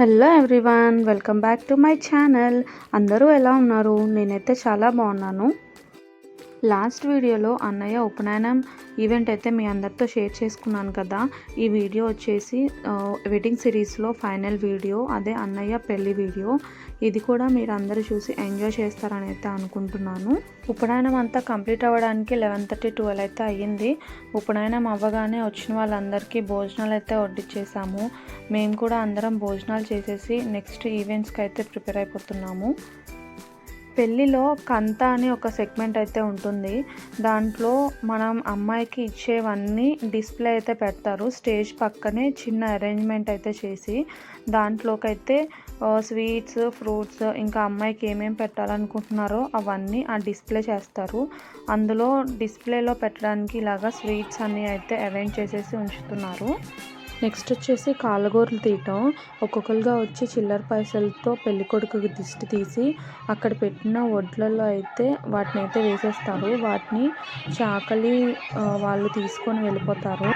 Hello everyone welcome back to my channel. అందరూ ఎలా ఉన్నారు? నేనైతే చాలా బాగున్నాను. లాస్ట్ వీడియోలో అన్నయ్య ఉపనయనం ఈవెంట్ అయితే మీ అందరితో షేర్ చేసుకున్నాను కదా. ఈ వీడియో వచ్చేసి వెడ్డింగ్ సిరీస్లో ఫైనల్ వీడియో అదే అన్నయ్య పెళ్ళి వీడియో. ఇది కూడా మీరు అందరూ చూసి ఎంజాయ్ చేస్తారని అయితే అనుకుంటున్నాను. ఉపనయనం అంతా కంప్లీట్ అవ్వడానికి లెవెన్ థర్టీ ట్వెల్వ్ అయితే అయ్యింది. ఉపనయనం అవ్వగానే వచ్చిన వాళ్ళందరికీ భోజనాలు అయితే వడ్డిచ్చేసాము. మేము కూడా అందరం భోజనాలు చేసేసి నెక్స్ట్ ఈవెంట్స్కి అయితే ప్రిపేర్ అయిపోతున్నాము. పెళ్ళిలో కంత అని ఒక సెగ్మెంట్ అయితే ఉంటుంది. దాంట్లో మనం అమ్మాయికి ఇచ్చేవన్నీ డిస్ప్లే అయితే పెడతారు. స్టేజ్ పక్కనే చిన్న అరేంజ్మెంట్ అయితే చేసి దాంట్లోకైతే స్వీట్స్ ఫ్రూట్స్ ఇంకా అమ్మాయికి ఏమేమి పెట్టాలనుకుంటున్నారో అవన్నీ ఆ డిస్ప్లే చేస్తారు. అందులో డిస్ప్లేలో పెట్టడానికి ఇలాగా స్వీట్స్ అన్నీ అయితే అరేంజ్ చేసేసి ఉంచుతున్నారు. నెక్స్ట్ వచ్చేసి కాలగూరలు తీయటం. ఒక్కొక్కరుగా వచ్చి చిల్లర పైసలతో పెళ్ళికొడుకు దిష్టి తీసి అక్కడ పెట్టిన వడ్లలో అయితే వాటిని అయితే వేసేస్తారు. వాటిని చాకలి వాళ్ళు తీసుకొని వెళ్ళిపోతారు.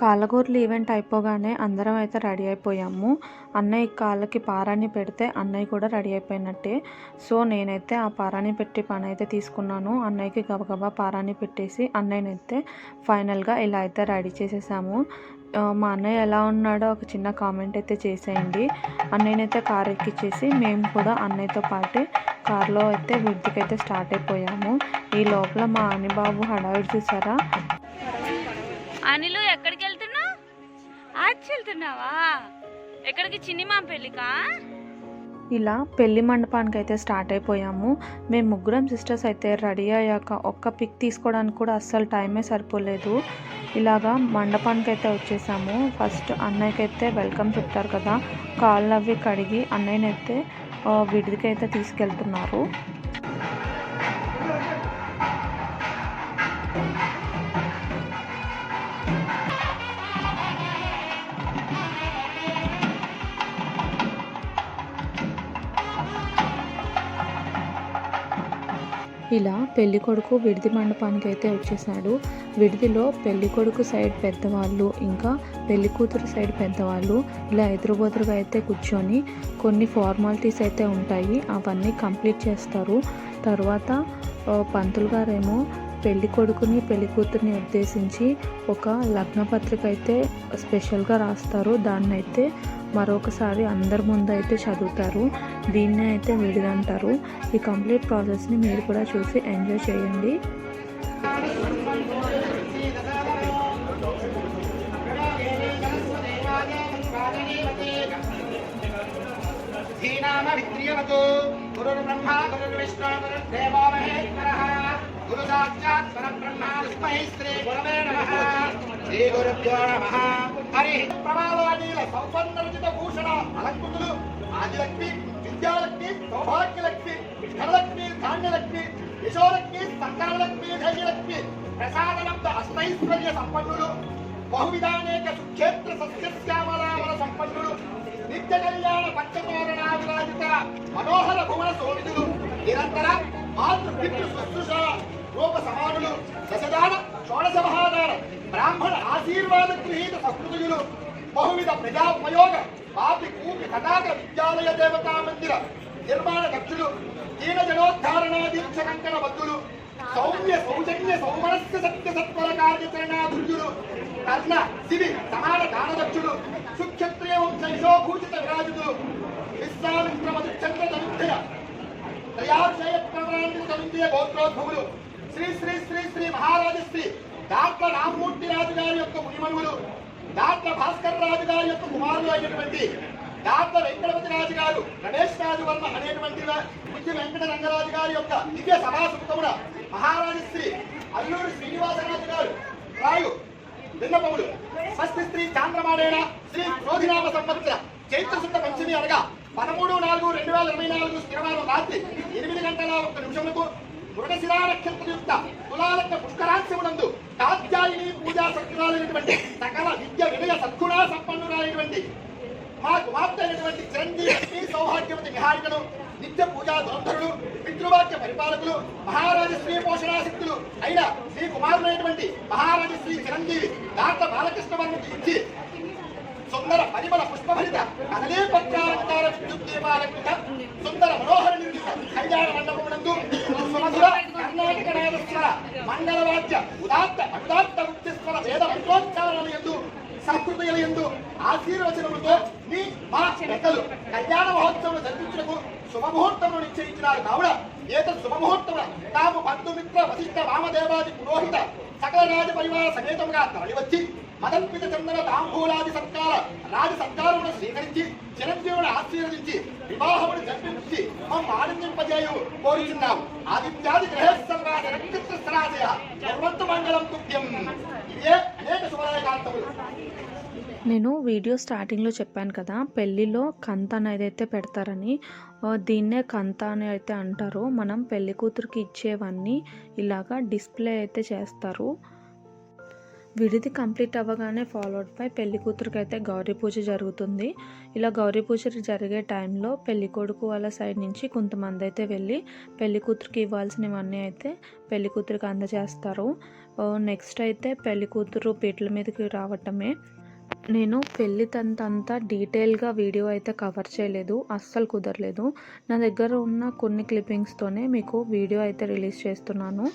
కాళ్ళగోర్లు ఈవెంట్ అయిపోగానే అందరం అయితే రెడీ అయిపోయాము. అన్నయ్య కాళ్ళకి పారాని పెడితే అన్నయ్య కూడా రెడీ అయిపోయినట్టే. సో నేనైతే ఆ పారాని పెట్టి పని అయితే తీసుకున్నాను. అన్నయ్యకి గబగబా పారాని పెట్టేసి అన్నయ్యనైతే ఫైనల్గా ఇలా అయితే రెడీ చేసేసాము. మా అన్నయ్య ఎలా ఉన్నాడో ఒక చిన్న కామెంట్ అయితే చేసేయండి. అన్నయ్యనైతే కారు ఎక్కిచ్చేసి మేము కూడా అన్నయ్యతో పాటు కార్లో అయితే విద్యకైతే స్టార్ట్ అయిపోయాము. ఈ లోపల మా అనిబాబు హడావిడి చూసారా? అనిలు ఎక్కడికి వెళ్తున్నావు? ఆచి వెళ్తున్నావా? ఎక్కడికి చిన్ని మా పెళ్ళికా? ఇలా పెళ్ళి మండపానికి అయితే స్టార్ట్ అయిపోయాము. మేము ముగ్గురం సిస్టర్స్ అయితే రెడీ అయ్యాక ఒక్క పిక్ తీసుకోవడానికి కూడా అస్సలు టైమే సరిపోలేదు. ఇలాగా మండపానికి అయితే వచ్చేసాము. ఫస్ట్ అన్నయ్యకి అయితే వెల్కమ్ చెప్తారు కదా. కాళ్ళు అవి కడిగి అన్నయ్యనైతే విడిదికి అయితే తీసుకెళ్తున్నారు. ఇలా పెళ్ళి కొడుకు విడిది మండపానికి అయితే వచ్చేసాడు. విడిదిలో పెళ్ళి కొడుకు సైడ్ పెద్దవాళ్ళు ఇంకా పెళ్ళి కూతురు సైడ్ పెద్దవాళ్ళు ఇలా ఎదురుబెదురుగా అయితే కూర్చొని కొన్ని ఫార్మాలిటీస్ అయితే ఉంటాయి. అవన్నీ కంప్లీట్ చేస్తారు. తర్వాత పంతులు గారేమో పెళ్ళి కొడుకుని పెళ్ళి కూతుర్ని ఉద్దేశించి ఒక లగ్నపత్రిక అయితే స్పెషల్గా రాస్తారు. దాన్ని అయితే మరొకసారి అందరి ముందు అయితే చదువుతారు. దీన్నే అయితే విడిదంటారు. ఈ కంప్లీట్ ప్రాసెస్ని మీరు కూడా చూసి ఎంజాయ్ చేయండి. ధీనామ విద్రియవతు గురుర్బ్రహ్మ గురుర్విష్ణు గురు సాక్షాత్ పరబ్రహ్మాస్మహి శ్రీ గురవే నమః. శ్రీ గురుభ్యో నమః. హరి ప్రమాదవాణీల సౌపన్నరచిత భూషణ అలంకృతులు ఆదిలక్ష్మి విద్యాలక్ష్మి సౌభాగ్యలక్ష్మి ధనలక్ష్మి ధాన్యలక్ష్మి యశోలక్ష్మి సంతానలక్ష్మి ధైర్యలక్ష్మి ప్రసాదలబ్ధ అష్టైశ్వర్య నిత్య కళ్యాణ పంచతోరణాభిరాజిత మనోహర భువన శోభితులు నిరంతర మాతృ పితృ శుశ్రూష రూప దశదాన షోడశ మహాదాన బ్రాహ్మణ ఆశీర్వాద గృహీత సంస్కృతులు బహువిధ ప్రజాపయోగ పాపి కూపి కటాక విద్యాలయ దేవతా మందిర నిర్మాణ ఖర్చులు దీన జనోద్ధారణాదీక్ష కంకణ బద్దులు సౌమ్య సౌజన్య సౌమనస్య సత్య సత్వర కార్యచరణాభివృద్ధులు కర్ణ శివి సమాన దానదక్షులు సుక్షత్రియ వంశ యశోభూషిత విరాజులు విశ్వామిత్ర మధుచంద్ర తనుధ్య త్రయాక్షయ ప్రవరాంతి తనుధ్య గోత్రోద్భవులు శ్రీ శ్రీ శ్రీ శ్రీ మహారాజ శ్రీ డాక్టర్ రామ్మూర్తి రాజు గారి యొక్క మునిమనువులు డాక్టర్ భాస్కర్ రాజు గారి యొక్క కుమారులు అయినటువంటి డాక్టర్ వెంకటపతి రాజు గారు గణేష్ రాజు వర్మ అనేటువంటి ముఖ్య వెంకట రంగరాజు గారి యొక్క దివ్య సభా సుఖమున మహారాజు శ్రీ అల్లూరి శ్రీనివాసరాజు గారు రాయు విన్నపములు. స్వస్తి శ్రీ చాంద్రమాడేన శ్రీ క్రోధినామ సంవత్సర చైత్ర శుద్ధ పంచమి అనగా పదమూడు నాలుగు రెండు వేల ఇరవై నాలుగు శనివారం రాత్రి ఎనిమిది గంటల ఒక్క నిమిషములకు మృగశిరా నక్షత్రయుక్త తులాలక్క పుష్కరాంశమునందు కాత్యాయిని పూజా సత్కురాలైనటువంటి సకల విద్య వినయ సద్గుణ సంపన్నురాలైనటువంటి మా కుమార్తె అయినటువంటి చిరంజీవి సౌభాగ్యవతి నిహారికను నిత్య పూజా దురంధరులు పితృవాక్య పరిపాలకులు మహారాజశ్రీ పోషణాశక్తులు అయిన శ్రీ కుమారులైనటువంటి మహారాజశ్రీ చిరంజీవి దాత బాలకృష్ణ వర్మకి ఇచ్చి సుందర పరిమళ పుష్పభరిత కదలే పత్రాలంకార విద్యుత్ దీపాలంకృత సుందర మనోహర నిర్మిత కళ్యాణ మండపమునందు సుమధుర కర్ణాటక నాదస్వర మంగళవాద్య ఉదాత్త ఉదాత్త వృత్తిస్వర వేద మంత్రోచ్చారణ ఎందు సంస్కృతుల ఎందు ఆశీర్వచనములతో మీ మా పెద్దలు కళ్యాణ మహోత్సవం జరిపించుటకు శుభముహూర్తమును నిశ్చయించినారు. కావున ఏత శుభముహూర్తమున తాము బంధుమిత్ర వశిష్ఠ వామదేవాది పురోహిత సకల రాజ పరివార సమేతముగా తరలివచ్చి మదన్పిత చందన తాంబూలాది సత్కార రాజ సత్కారమును స్వీకరించి చిరంజీవుని ఆశీర్వదించి వివాహమును జరిపించి మమ్మ ఆనందింపజేయు కోరుచున్నాం ఆదిత్యాది గ్రహేశ్వరాజ నక్షత్ర స్థరాజయ సర్వంత మంగళం తుభ్యం. ఇదే అనేక శుభదాయకాంతములు. నేను వీడియో స్టార్టింగ్లో చెప్పాను కదా పెళ్ళిలో కంత అనేది అయితే పెడతారని దీన్నే కంత అని అయితే అంటారు. మనం పెళ్ళి కూతురికి ఇచ్చేవన్నీ ఇలాగా డిస్ప్లే అయితే చేస్తారు. విడిది కంప్లీట్ అవ్వగానే ఫాలోడ్ బై పెళ్ళి కూతురికి అయితే గౌరీ పూజ జరుగుతుంది. ఇలా గౌరీ పూజ జరిగే టైంలో పెళ్ళి కొడుకు వాళ్ళ సైడ్ నుంచి కొంతమంది అయితే వెళ్ళి పెళ్ళి కూతురికి ఇవ్వాల్సినవన్నీ అయితే పెళ్ళి కూతురికి అందజేస్తారు. నెక్స్ట్ అయితే పెళ్ళి కూతురు పీటల మీదకి రావటమే. నేను పెళ్ళి తంతంతా డీటెయిల్గా వీడియో అయితే కవర్ చేయలేదు అస్సలు కుదరలేదు. నా దగ్గర ఉన్న కొన్ని క్లిప్పింగ్స్తోనే మీకు వీడియో అయితే రిలీజ్ చేస్తున్నాను.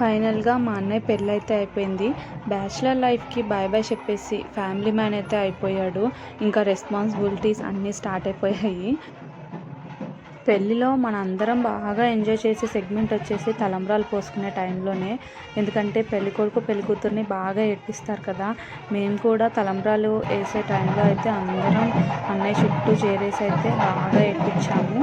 ఫైనల్గా మా అన్నయ్య పెళ్ళి అయితే అయిపోయింది. బ్యాచిలర్ లైఫ్కి బాయ్ బాయ్ చెప్పేసి ఫ్యామిలీ మ్యాన్ అయితే అయిపోయాడు. ఇంకా రెస్పాన్సిబిలిటీస్ అన్నీ స్టార్ట్ అయిపోయాయి. పెళ్ళిలో మన అందరం బాగా ఎంజాయ్ చేసే సెగ్మెంట్ వచ్చేసి తలంబ్రాలు పోసుకునే టైంలోనే ఎందుకంటే పెళ్ళి కొడుకు పెళ్ళి కూతుర్ని బాగా ఏడ్పిస్తారు కదా మేము కూడా తలంబ్రాలు వేసే టైంలో అయితే అందరం అన్నయ్య చుట్టూ చేరేసి అయితే బాగా ఏడ్పించాము.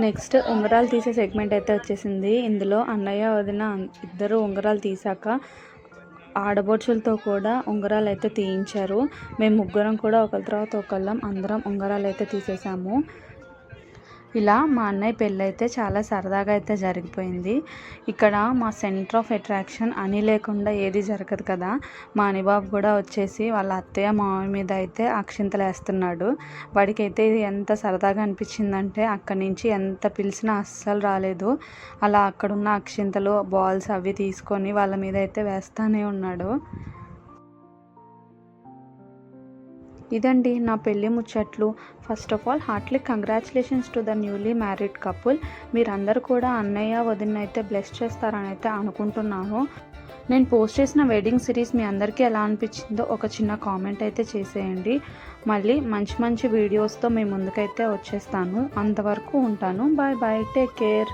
నెక్స్ట్ ఉంగరాలు తీసే సెగ్మెంట్ అయితే వచ్చేసింది. ఇందులో అన్నయ్య వదిన ఇద్దరు ఉంగరాలు తీసాక ఆడబొడుచులతో కూడా ఉంగరాలు అయితే తీయించారు. మేము ముగ్గురం కూడా ఒకరి తర్వాత ఒకళ్ళం అందరం ఉంగరాలు అయితే తీసేసాము. ఇలా మా అన్నయ్య పెళ్ళి అయితే చాలా సరదాగా అయితే జరిగిపోయింది. ఇక్కడ మా సెంటర్ ఆఫ్ అట్రాక్షన్ అని లేకుండా ఏది జరగదు కదా. మా అనిబాబు కూడా వచ్చేసి వాళ్ళ అత్తయ్య మామయ్య మీద అయితే అక్షింతలు వేస్తున్నాడు వాడికైతే ఇది ఎంత సరదాగా అనిపించిందంటే అక్కడి నుంచి ఎంత పిలిచినా అస్సలు రాలేదు. అలా అక్కడున్న అక్షింతలు బాల్స్ అవి తీసుకొని వాళ్ళ మీద అయితే వేస్తానే ఉన్నాడు. ఇదండి నా పెళ్ళి ముచ్చట్లు. First of all heartly congratulations to the newly married couple మీరందరూ కూడా అన్నయ్య వదిన అయితే బ్లెస్ చేస్తారని అయితే అనుకుంటున్నాను. నేను పోస్ట్ చేసిన వెడ్డింగ్ సిరీస్ మీ అందరికీ ఎలా అనిపించిందో ఒక చిన్న కామెంట్ అయితే చేసేయండి. మళ్ళీ మంచి మంచి వీడియోస్తో మీ ముందుకైతే వచ్చేస్తాను. అంతవరకు ఉంటాను. Bye bye take care